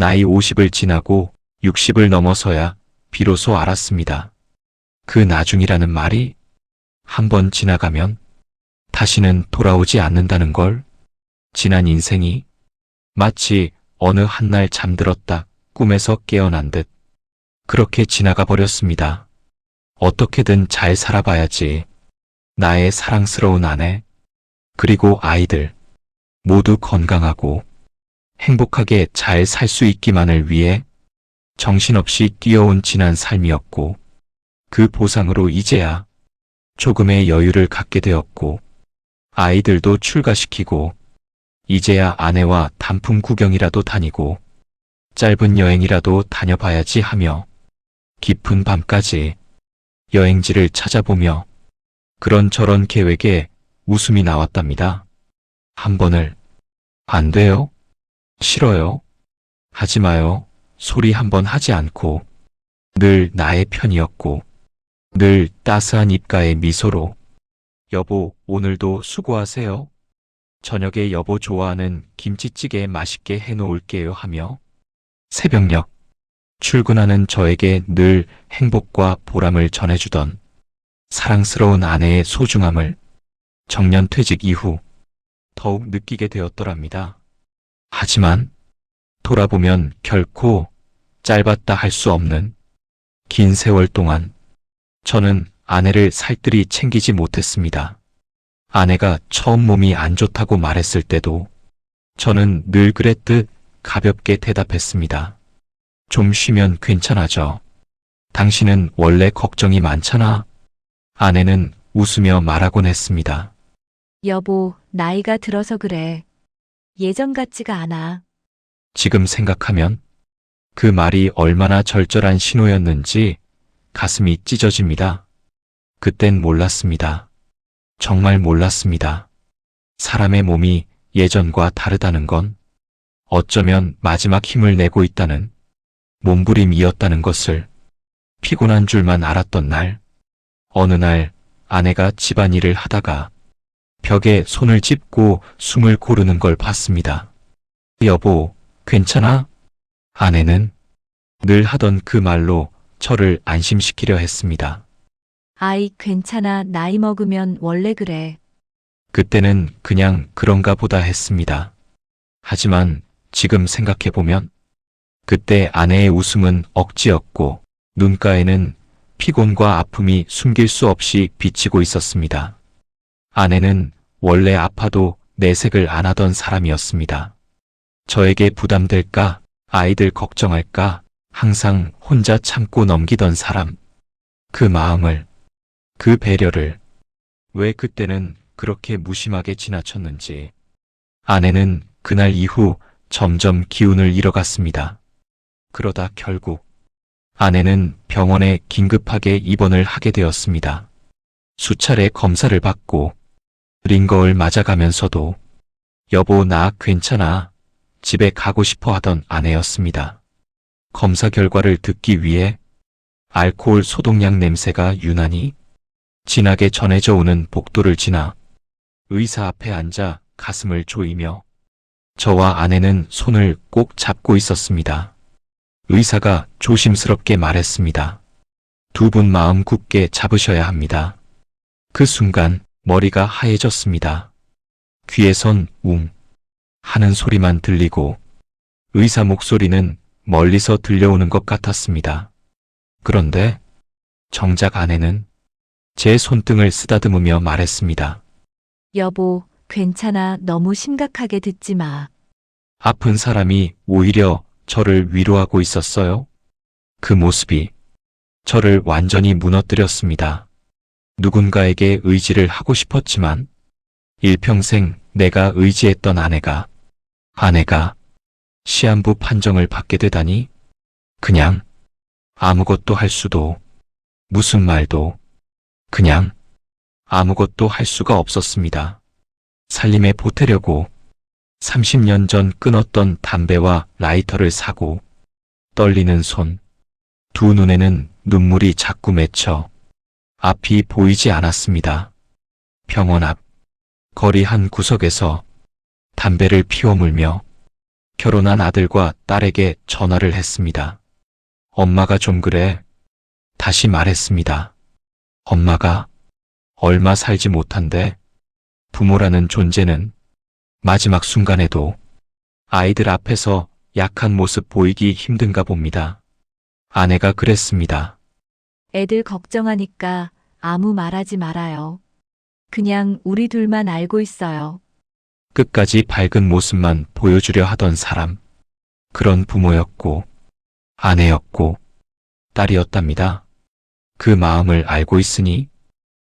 나이 50을 지나고 60을 넘어서야 비로소 알았습니다. 그 나중이라는 말이 한 번 지나가면 다시는 돌아오지 않는다는 걸 지난 인생이 마치 어느 한날 잠들었다 꿈에서 깨어난 듯 그렇게 지나가 버렸습니다. 어떻게든 잘 살아봐야지. 나의 사랑스러운 아내, 그리고 아이들, 모두 건강하고 행복하게 잘 살 수 있기만을 위해 정신없이 뛰어온 지난 삶이었고, 그 보상으로 이제야 조금의 여유를 갖게 되었고, 아이들도 출가시키고, 이제야 아내와 단풍 구경이라도 다니고, 짧은 여행이라도 다녀봐야지 하며, 깊은 밤까지 여행지를 찾아보며, 그런저런 계획에 웃음이 나왔답니다. 한 번을, 안 돼요? 싫어요? 하지 마요. 소리 한번 하지 않고, 늘 나의 편이었고, 늘 따스한 입가의 미소로, 여보, 오늘도 수고하세요. 저녁에 여보 좋아하는 김치찌개 맛있게 해놓을게요 하며, 새벽녘, 출근하는 저에게 늘 행복과 보람을 전해주던 사랑스러운 아내의 소중함을 정년 퇴직 이후 더욱 느끼게 되었더랍니다. 하지만 돌아보면 결코 짧았다 할 수 없는 긴 세월 동안 저는 아내를 살뜰히 챙기지 못했습니다. 아내가 처음 몸이 안 좋다고 말했을 때도 저는 늘 그랬듯 가볍게 대답했습니다. 좀 쉬면 괜찮아져. 당신은 원래 걱정이 많잖아. 아내는 웃으며 말하곤 했습니다. 여보, 나이가 들어서 그래. 예전 같지가 않아. 지금 생각하면 그 말이 얼마나 절절한 신호였는지 가슴이 찢어집니다. 그땐 몰랐습니다. 정말 몰랐습니다. 사람의 몸이 예전과 다르다는 건 어쩌면 마지막 힘을 내고 있다는 몸부림이었다는 것을 피곤한 줄만 알았던 날, 어느 날 아내가 집안일을 하다가 벽에 손을 짚고 숨을 고르는 걸 봤습니다. 여보, 괜찮아? 아내는 늘 하던 그 말로 저를 안심시키려 했습니다. 아이, 괜찮아. 나이 먹으면 원래 그래. 그때는 그냥 그런가 보다 했습니다. 하지만 지금 생각해보면 그때 아내의 웃음은 억지였고 눈가에는 피곤과 아픔이 숨길 수 없이 비치고 있었습니다. 아내는 원래 아파도 내색을 안 하던 사람이었습니다. 저에게 부담될까, 아이들 걱정할까, 항상 혼자 참고 넘기던 사람. 그 마음을, 그 배려를, 왜 그때는 그렇게 무심하게 지나쳤는지. 아내는 그날 이후 점점 기운을 잃어갔습니다. 그러다 결국 아내는 병원에 긴급하게 입원을 하게 되었습니다. 수차례 검사를 받고 링거를 맞아가면서도 여보 나 괜찮아 집에 가고 싶어 하던 아내였습니다. 검사 결과를 듣기 위해 알코올 소독약 냄새가 유난히 진하게 전해져 오는 복도를 지나 의사 앞에 앉아 가슴을 조이며 저와 아내는 손을 꼭 잡고 있었습니다. 의사가 조심스럽게 말했습니다. 두 분 마음 굳게 잡으셔야 합니다. 그 순간 머리가 하얘졌습니다. 귀에선 웅 하는 소리만 들리고 의사 목소리는 멀리서 들려오는 것 같았습니다. 그런데 정작 아내는 제 손등을 쓰다듬으며 말했습니다. 여보, 괜찮아. 너무 심각하게 듣지 마. 아픈 사람이 오히려 저를 위로하고 있었어요. 그 모습이 저를 완전히 무너뜨렸습니다. 누군가에게 의지를 하고 싶었지만 일평생 내가 의지했던 아내가 아내가 시한부 판정을 받게 되다니 그냥 아무것도 할 수도 무슨 말도 그냥 아무것도 할 수가 없었습니다. 살림에 보태려고 30년 전 끊었던 담배와 라이터를 사고 떨리는 손, 두 눈에는 눈물이 자꾸 맺혀 앞이 보이지 않았습니다. 병원 앞 거리 한 구석에서 담배를 피워 물며 결혼한 아들과 딸에게 전화를 했습니다. 엄마가 좀 그래. 다시 말했습니다. 엄마가 얼마 살지 못한데 부모라는 존재는 마지막 순간에도 아이들 앞에서 약한 모습 보이기 힘든가 봅니다. 아내가 그랬습니다. 애들 걱정하니까 아무 말하지 말아요. 그냥 우리 둘만 알고 있어요. 끝까지 밝은 모습만 보여주려 하던 사람. 그런 부모였고, 아내였고, 딸이었답니다. 그 마음을 알고 있으니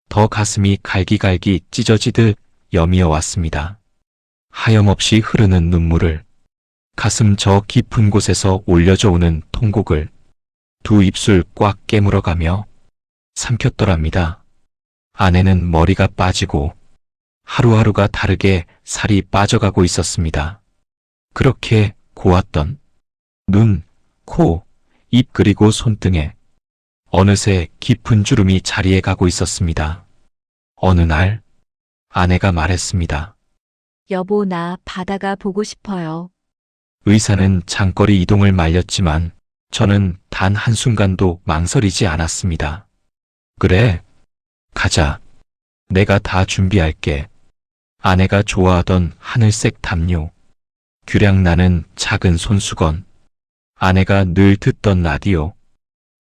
더 가슴이 갈기갈기 찢어지듯 여미어 왔습니다. 하염없이 흐르는 눈물을 가슴 저 깊은 곳에서 올려져 오는 통곡을 두 입술 꽉 깨물어가며 삼켰더랍니다. 아내는 머리가 빠지고 하루하루가 다르게 살이 빠져가고 있었습니다. 그렇게 고왔던 눈, 코, 입 그리고 손등에 어느새 깊은 주름이 자리에 가고 있었습니다. 어느 날 아내가 말했습니다. 여보, 나 바다가 보고 싶어요. 의사는 장거리 이동을 말렸지만 저는 단 한순간도 망설이지 않았습니다. 그래, 가자. 내가 다 준비할게. 아내가 좋아하던 하늘색 담요, 규량 나는 작은 손수건, 아내가 늘 듣던 라디오,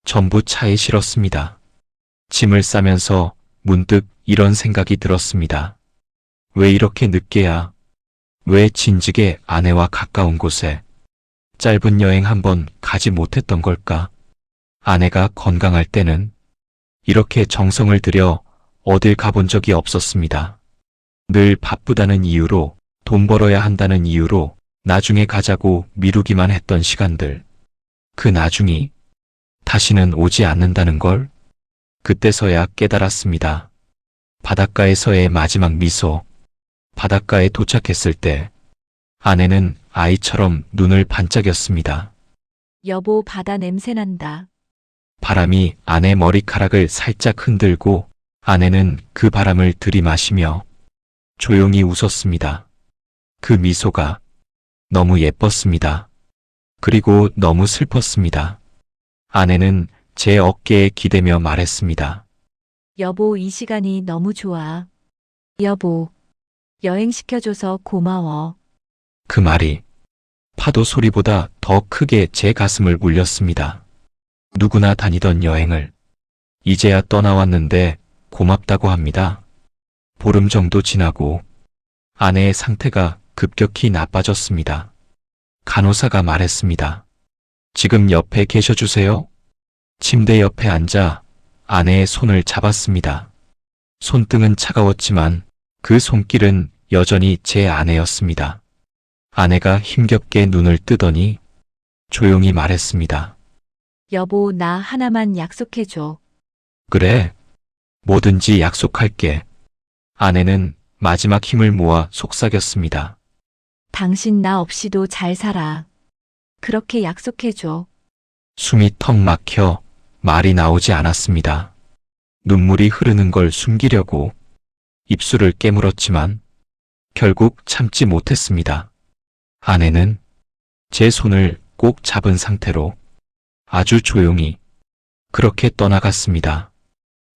전부 차에 실었습니다. 짐을 싸면서 문득 이런 생각이 들었습니다. 왜 이렇게 늦게야? 왜 진즉에 아내와 가까운 곳에 짧은 여행 한번 가지 못했던 걸까? 아내가 건강할 때는 이렇게 정성을 들여 어딜 가본 적이 없었습니다. 늘 바쁘다는 이유로 돈 벌어야 한다는 이유로 나중에 가자고 미루기만 했던 시간들. 그 나중이 다시는 오지 않는다는 걸 그때서야 깨달았습니다. 바닷가에서의 마지막 미소. 바닷가에 도착했을 때 아내는 아이처럼 눈을 반짝였습니다. 여보, 바다 냄새 난다. 바람이 아내 머리카락을 살짝 흔들고 아내는 그 바람을 들이마시며 조용히 웃었습니다. 그 미소가 너무 예뻤습니다. 그리고 너무 슬펐습니다. 아내는 제 어깨에 기대며 말했습니다. 여보, 이 시간이 너무 좋아. 여보, 여행 시켜줘서 고마워. 그 말이 파도 소리보다 더 크게 제 가슴을 울렸습니다. 누구나 다니던 여행을 이제야 떠나왔는데 고맙다고 합니다. 보름 정도 지나고 아내의 상태가 급격히 나빠졌습니다. 간호사가 말했습니다. 지금 옆에 계셔주세요. 침대 옆에 앉아 아내의 손을 잡았습니다. 손등은 차가웠지만 그 손길은 여전히 제 아내였습니다. 아내가 힘겹게 눈을 뜨더니 조용히 말했습니다. 여보, 나 하나만 약속해줘. 그래. 뭐든지 약속할게. 아내는 마지막 힘을 모아 속삭였습니다. 당신 나 없이도 잘 살아. 그렇게 약속해줘. 숨이 턱 막혀 말이 나오지 않았습니다. 눈물이 흐르는 걸 숨기려고 입술을 깨물었지만 결국 참지 못했습니다. 아내는 제 손을 꼭 잡은 상태로 아주 조용히 그렇게 떠나갔습니다.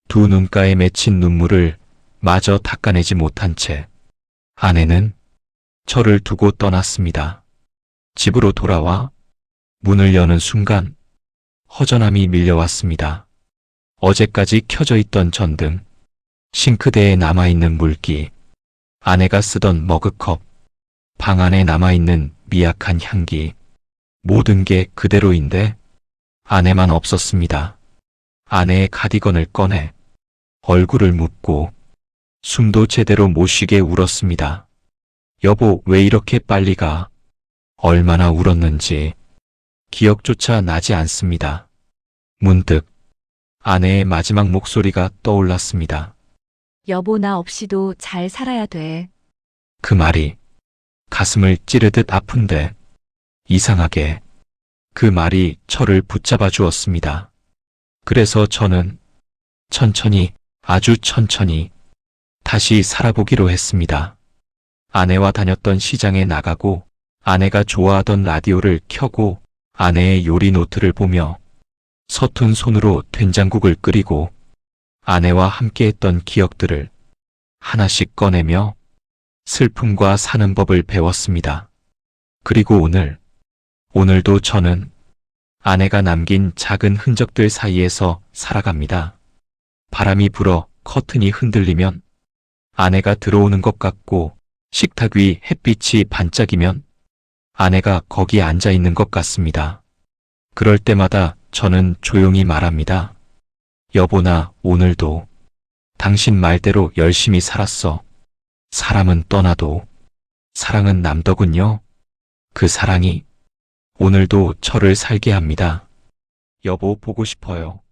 두 눈가에 맺힌 눈물을 마저 닦아내지 못한 채 아내는 저를 두고 떠났습니다. 집으로 돌아와 문을 여는 순간 허전함이 밀려왔습니다. 어제까지 켜져 있던 전등, 싱크대에 남아있는 물기, 아내가 쓰던 머그컵, 방 안에 남아있는 미약한 향기, 모든 게 그대로인데 아내만 없었습니다. 아내의 카디건을 꺼내 얼굴을 묻고 숨도 제대로 못 쉬게 울었습니다. 여보, 왜 이렇게 빨리 가? 얼마나 울었는지 기억조차 나지 않습니다. 문득 아내의 마지막 목소리가 떠올랐습니다. 여보, 나 없이도 잘 살아야 돼. 그 말이 가슴을 찌르듯 아픈데 이상하게 그 말이 저를 붙잡아 주었습니다. 그래서 저는 천천히 아주 천천히 다시 살아보기로 했습니다. 아내와 다녔던 시장에 나가고 아내가 좋아하던 라디오를 켜고 아내의 요리 노트를 보며 서툰 손으로 된장국을 끓이고 아내와 함께 했던 기억들을 하나씩 꺼내며 슬픔과 사는 법을 배웠습니다. 그리고 오늘, 오늘도 저는 아내가 남긴 작은 흔적들 사이에서 살아갑니다. 바람이 불어 커튼이 흔들리면 아내가 들어오는 것 같고 식탁 위 햇빛이 반짝이면 아내가 거기에 앉아 있는 것 같습니다. 그럴 때마다 저는 조용히 말합니다. 여보나 오늘도 당신 말대로 열심히 살았어. 사람은 떠나도 사랑은 남더군요. 그 사랑이 오늘도 저를 살게 합니다. 여보 보고 싶어요.